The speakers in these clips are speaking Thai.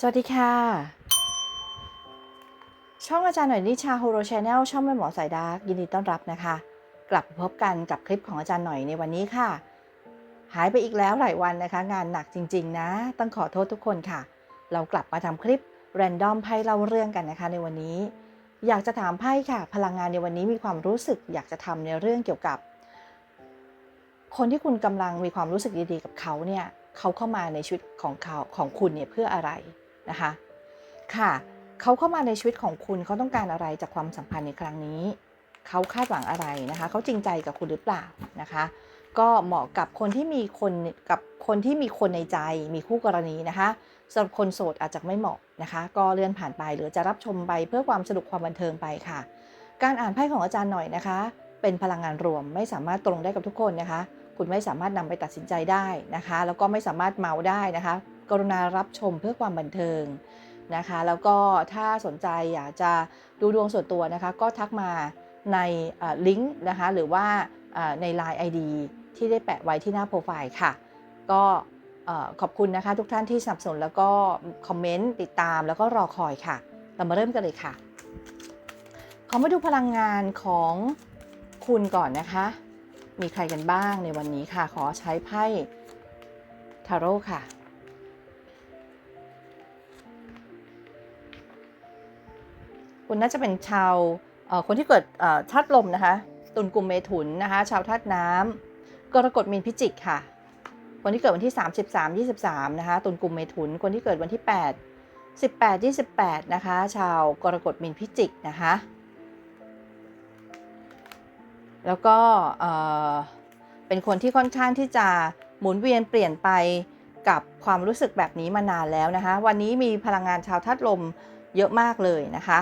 สวัสดีค่ะ ช่องอาจารย์หน่อยนิชาโฮโรชแนลช่องแม่หมอสายดาร์กยินดีต้อนรับนะคะ กลับมาพบกันกับคลิปของอาจารย์หน่อยในวันนี้ค่ะ หายไปอีกแล้วหลายวันนะคะ งานหนักจริง ๆ นะ ต้องขอโทษทุกคนค่ะ เรากลับมาทำคลิปแรนดอมไพ่เล่าเรื่องกันนะคะในวันนี้ อยากจะถามไพ่ค่ะ พลังงานในวันนี้มีความรู้สึก อยากจะทำในเรื่องเกี่ยวกับ คนที่คุณกำลังมีความรู้สึกดีๆกับเขาเนี่ยเขาเข้ามาในชีวิตของเขาของคุณเนี่ยเพื่ออะไร นะคะ ค่ะ เขาเข้ามาในชีวิตของคุณเขาต้องการอะไรจากความสัมพันธ์ในครั้งนี้ เขาคาดหวังอะไรนะคะ เขาจริงใจกับคุณหรือเปล่านะคะ ก็เหมาะกับคนที่มีคนกับคนที่มีคนในใจ มีคู่กรณีนะคะสำหรับคนโสดอาจจะไม่เหมาะนะคะ ก็เลื่อนผ่านไปหรือจะรับชมไปเพื่อความสนุกความบันเทิงไปค่ะ การอ่านไพ่ของอาจารย์หน่อยนะคะ เป็นพลังงานรวมไม่สามารถตรงได้กับทุกคนนะคะ คุณไม่สามารถนำไปตัดสินใจได้นะคะ แล้วก็ไม่สามารถเมาได้นะคะ กรุณารับชมเพื่อความบันเทิงนะคะ แล้วก็ถ้าสนใจอยากจะดูดวงส่วนตัวนะคะ ก็ทักมาในลิงก์นะคะ หรือว่าใน Line ID ที่ได้แปะไว้ที่หน้าโปรไฟล์ค่ะ ก็ขอบคุณนะคะทุกท่านที่สนับสนุนแล้วก็คอมเมนต์ติดตามแล้วก็รอคอยค่ะ เรามาเริ่มกันเลยค่ะ ขอมาดูพลังงานของคุณก่อนนะคะ มีใครกันบ้างในวันนี้ค่ะ ขอใช้ไพ่ทาโร่ค่ะ คุณน่าจะเป็นชาวคนที่เกิดธาตุลมนะคะ ตุลกุมเมถุนนะคะ ชาวธาตุน้ำกรกฎมีนพิจิกค่ะ คนที่เกิดวันที่ 33 23 นะคะ ตุลกุมเมถุน คนที่เกิดวันที่ 8 18 28 นะคะ ชาวกรกฎมีนพิจิกนะคะ แล้วก็เป็นคนที่ค่อนข้างที่จะหมุนเวียนเปลี่ยนไปกับความรู้สึกแบบนี้มานานแล้วนะคะ วันนี้มีพลังงานชาวธาตุลมเยอะมากเลยนะคะ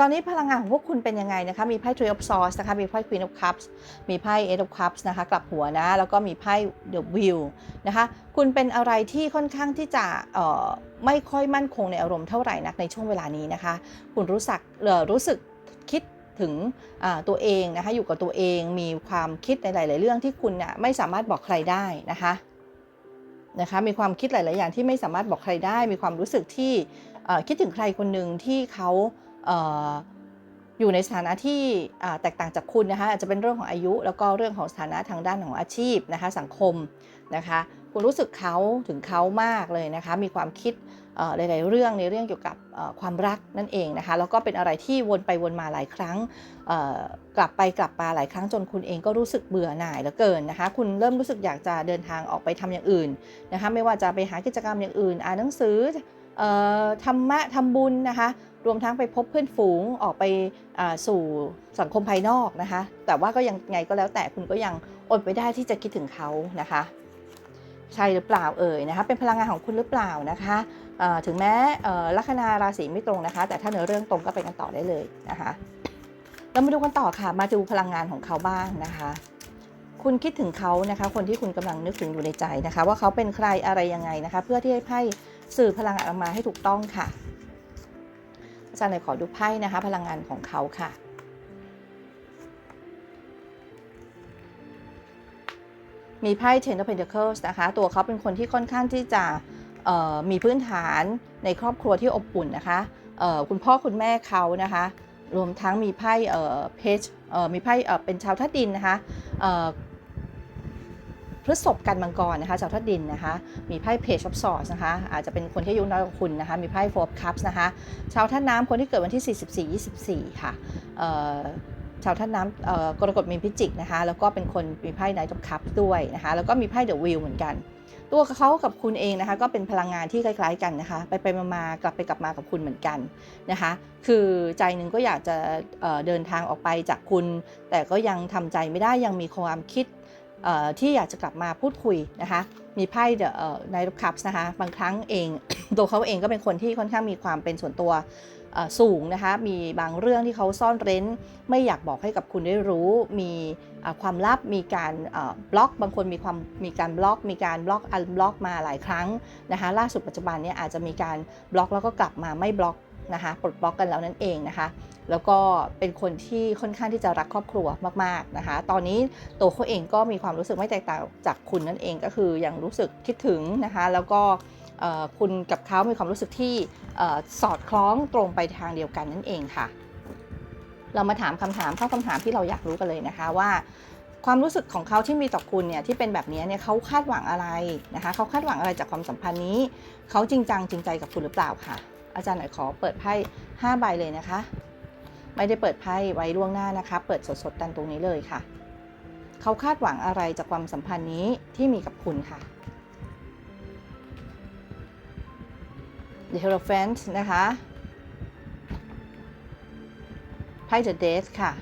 ตอนนี้พลังงานของพวกคุณเป็นยังไงนะคะ มีไพ่ Three of Swords นะคะ มีไพ่ Queen of Cups มีไพ่ Eight of Cups นะคะ กลับหัวนะ แล้วก็มีไพ่ The Wheel นะคะ คุณเป็นอะไรที่ค่อนข้างที่จะไม่ค่อยมั่นคงในอารมณ์เท่าไหร่นักในช่วงเวลานี้นะคะ คุณรู้สึกเอ่อรู้สึกคิดถึงตัวเองนะคะ อยู่กับตัวเอง มีความคิดในหลาย ๆ เรื่องที่คุณน่ะไม่สามารถบอกใครได้นะคะนะคะมีความคิดหลาย ๆ อย่างที่ไม่สามารถบอกใครได้ มีความรู้สึกที่คิดถึงใครคนหนึ่งที่เขา อยู่ในสถานะที่แตกต่างจากคุณนะคะอาจจะเป็นเรื่องของอายุ แล้วก็เรื่องของสถานะทางด้านของอาชีพนะคะสังคมนะคะคุณรู้สึกเขาถึงเขามากเลยนะคะมีความคิดหลาย ๆ เรื่องในเรื่องเกี่ยวกับความรักนั่นเองนะคะแล้วก็เป็นอะไรที่วนไปวนมาหลายครั้งกลับไปกลับมาหลายครั้งจนคุณเองก็รู้สึกเบื่อหน่ายเหลือเกินนะคะคุณเริ่มรู้สึกอยากจะเดินทางออกไปทำอย่างอื่นนะคะไม่ว่าจะไปหากิจกรรมอย่างอื่น อ่านหนังสือออธรรมะทำบุญนะคะ รวมทั้งไปพบเพื่อนฝูงออกไปสู่สังคมภายนอกนะคะ แต่ว่าก็ยังไงก็แล้วแต่คุณก็ยังอดไม่ได้ที่จะคิดถึงเขานะคะ ใช่หรือเปล่าเอ่ยนะคะ เป็นพลังงานของคุณหรือเปล่านะคะถึงแม้ลัคนาราศีไม่ตรงนะคะ แต่ถ้าเนื้อเรื่องตรงก็ไปกันต่อได้เลยนะคะเรามาดูกันต่อค่ะ มาดูพลังงานของเขาบ้างนะคะ คุณคิดถึงเขานะคะ คนที่คุณกำลังนึกถึงอยู่ในใจนะคะ ว่าเขาเป็นใครอะไรยังไงนะคะ เพื่อที่ให้ไพ่สื่อพลังงานออกมาให้ถูกต้องค่ะ จารย์เลยขอดูไพ่นะคะ พลังงานของเขาค่ะ มีไพ่ Ten of Pentacles นะคะ ตัวเขาเป็นคนที่ค่อนข้างที่จะมีพื้นฐานในครอบครัวที่อบอุ่นนะคะคุณพ่อคุณแม่เขานะคะ รวมทั้งมีไพ่เออเพจมีไพ่เป็นชาวธาตุดินนะคะ พฤษภกันมังกรนะคะชาวธาตุดินนะคะ มีไพ่เพจออฟสอร์นะคะ อาจจะเป็นคนที่อายุน้อยกว่าคุณนะคะ มีไพ่โฟร์คัพนะคะ ชาวธาตุน้ำคนที่เกิดวันที่ 44 24 ค่ะเอ่อชาวธาตุน้ำเอ่อกรกฎมีพิจิกนะคะ แล้วก็เป็นคนมีไพ่ไนท์ of Cups ด้วยนะคะ แล้วก็มีไพ่เดอะวิลเหมือนกัน ตัวเขากับคุณเองนะคะ ก็เป็นพลังงานที่คล้าย ๆ กันนะคะ ไปไปๆมาๆกลับไปกลับมากับคุณเหมือนกันนะคะ คือใจหนึ่งก็อยากจะเเดินทางออกไปจากคุณ แต่ก็ยังทำใจไม่ได้ยังมีความคิด ที่อยากจะกลับมาพูดคุยนะคะมีไพ่เดอะไนท์คัพนะคะบางครั้งเองตัวเขาเองก็เป็นคนที่ค่อนข้างมีความเป็นส่วนตัวสูงนะคะมีบางเรื่องที่เขาซ่อนเร้น ไม่อยากบอกให้กับคุณได้รู้ มีความลับมีการบล็อกบางคนมีความมีการบล็อก มีการบล็อกอันบล็อกมาหลายครั้งนะคะล่าสุดปัจจุบันนี้อาจจะมีการบล็อกแล้วก็กลับมาไม่บล็อก นะคะปลดบล็อกกันแล้วนั่นเองนะคะ แล้วก็เป็นคนที่ค่อนข้างที่จะรักครอบครัวมากๆนะคะ ตอนนี้ตัวเขาเองก็มีความรู้สึกไม่แตกต่างจากคุณนั่นเองก็คือยังรู้สึกคิดถึงนะคะ แล้วก็คุณกับเขามีความรู้สึกที่สอดคล้องตรงไปทางเดียวกันนั่นเองค่ะ เรามาถามคำถามเข้าคำถามที่เราอยากรู้กันเลยนะคะว่าความรู้สึกของเขาที่มีต่อคุณเนี่ยที่เป็นแบบนี้เนี่ยเขาคาดหวังอะไรนะคะเขาคาดหวังอะไรจากความสัมพันธ์นี้ เขาจริงจังจริงใจกับคุณหรือเปล่าค่ะ อาจารย์หน่อยขอเปิดไพ่5ใบเลยนะคะ ไม่ได้เปิดไพ่ไว้ล่วงหน้านะคะ เปิดสดๆกันตรงนี้เลยค่ะ เขาคาดหวังอะไรจากความสัมพันธ์นี้ที่มีกับคุณค่ะ The Hierophant นะคะไพ่ The Death ค่ะ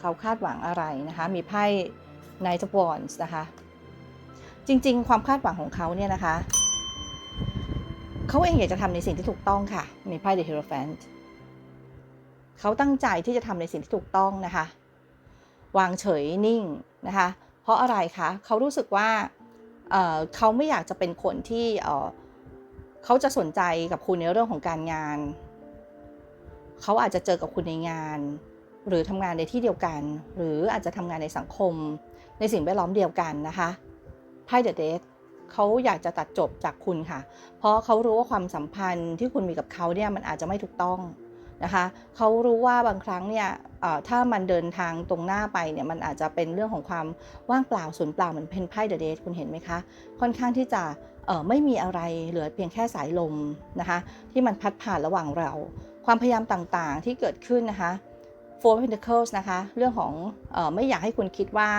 เขาคาดหวังอะไรนะคะ มีไพ่ Knight of Wands นะคะ จริงๆ ความคาดหวังของเขาเนี่ยนะคะ เขาเองอยากจะทำในสิ่งที่ถูกต้องค่ะมีไพ่ The Hierophant เขาตั้งใจที่จะทำในสิ่งที่ถูกต้องนะคะ วางเฉยนิ่งนะคะ เพราะอะไรคะเขารู้สึกว่าเเขาไม่อยากจะเป็นคนที่เเขาจะสนใจกับคุณในเรื่องของการงาน เขาอาจจะเจอกับคุณในงาน หรือทำงานในที่เดียวกัน หรืออาจจะทำงานในสังคม ในสิ่งแวดล้อมเดียวกันนะคะไพ่เดอะเดท เขาอยากจะตัดจบจากคุณค่ะ เพราะเขารู้ว่าความสัมพันธ์ที่คุณมีกับเขาเนี่ยมันอาจจะไม่ถูกต้องนะคะเขารู้ว่าบางครั้งเนี่ยถ้ามันเดินทางตรงหน้าไปเนี่ยมันอาจจะเป็นเรื่องของความว่างเปล่าสูญเปล่าเหมือนเพนไพ่เดอะเดทคุณเห็นไหมคะ ค่อนข้างที่จะไม่มีอะไรเหลือเพียงแค่สายลมนะคะที่มันพัดผ่านระหว่างเรา ความพยายามต่างๆที่เกิดขึ้นนะคะ Four Pentacles นะคะ เรื่องของออไม่อยากให้คุณคิดว่า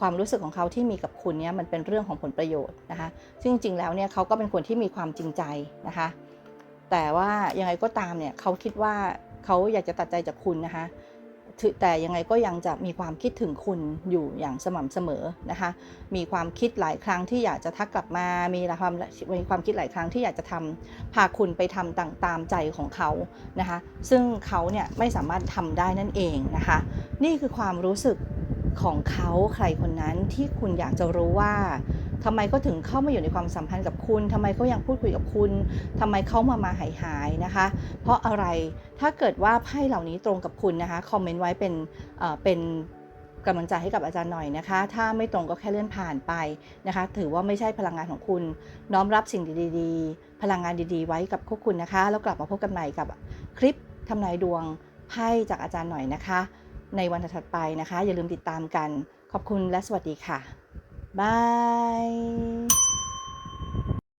ความรู้สึกของเขาที่มีกับคุณเนี่ยมันเป็นเรื่องของผลประโยชน์นะคะซึ่งจริงๆแล้วเนี่ยเขาก็เป็นคนที่มีความจริงใจนะคะ แต่ว่ายังไงก็ตามเนี่ยเขาคิดว่าเขาอยากจะตัดใจจากคุณนะคะแต่ยังไงก็ยังจะมีความคิดถึงคุณอยู่อย่างสม่ำเสมอนะคะ มีความคิดหลายครั้งที่อยากจะทักกลับมา มีความมีความคิดหลายครั้งที่อยากจะทำพาคุณไปทำต่างตามใจของเขานะคะ ซึ่งเขาเนี่ยไม่สามารถทำได้นั่นเองนะคะ นี่คือความรู้สึก ของเขาใครคนนั้นที่คุณอยากจะรู้ว่าทำไมเขาถึงเข้ามาอยู่ในความสัมพันธ์กับคุณทำไมเขายังพูดคุยกับคุณทำไมเขามามาหายหายนะคะ เพราะอะไรถ้าเกิดว่าไพ่เหล่านี้ตรงกับคุณนะคะคอมเมนต์ไว้เป็นเอ่อเป็นกำลังใจให้กับอาจารย์หน่อยนะคะ ถ้าไม่ตรงก็แค่เลื่อนผ่านไปนะคะ ถือว่าไม่ใช่พลังงานของคุณ น้อมรับสิ่งดีๆ พลังงานดีๆ ไว้กับพวกคุณนะคะ แล้วกลับมาพบกันใหม่กับคลิปทำนายดวงไพ่จากอาจารย์หน่อยนะคะ ในวันถัดไปนะคะ อย่าลืมติดตามกัน ขอบคุณและสวัสดีค่ะ บาย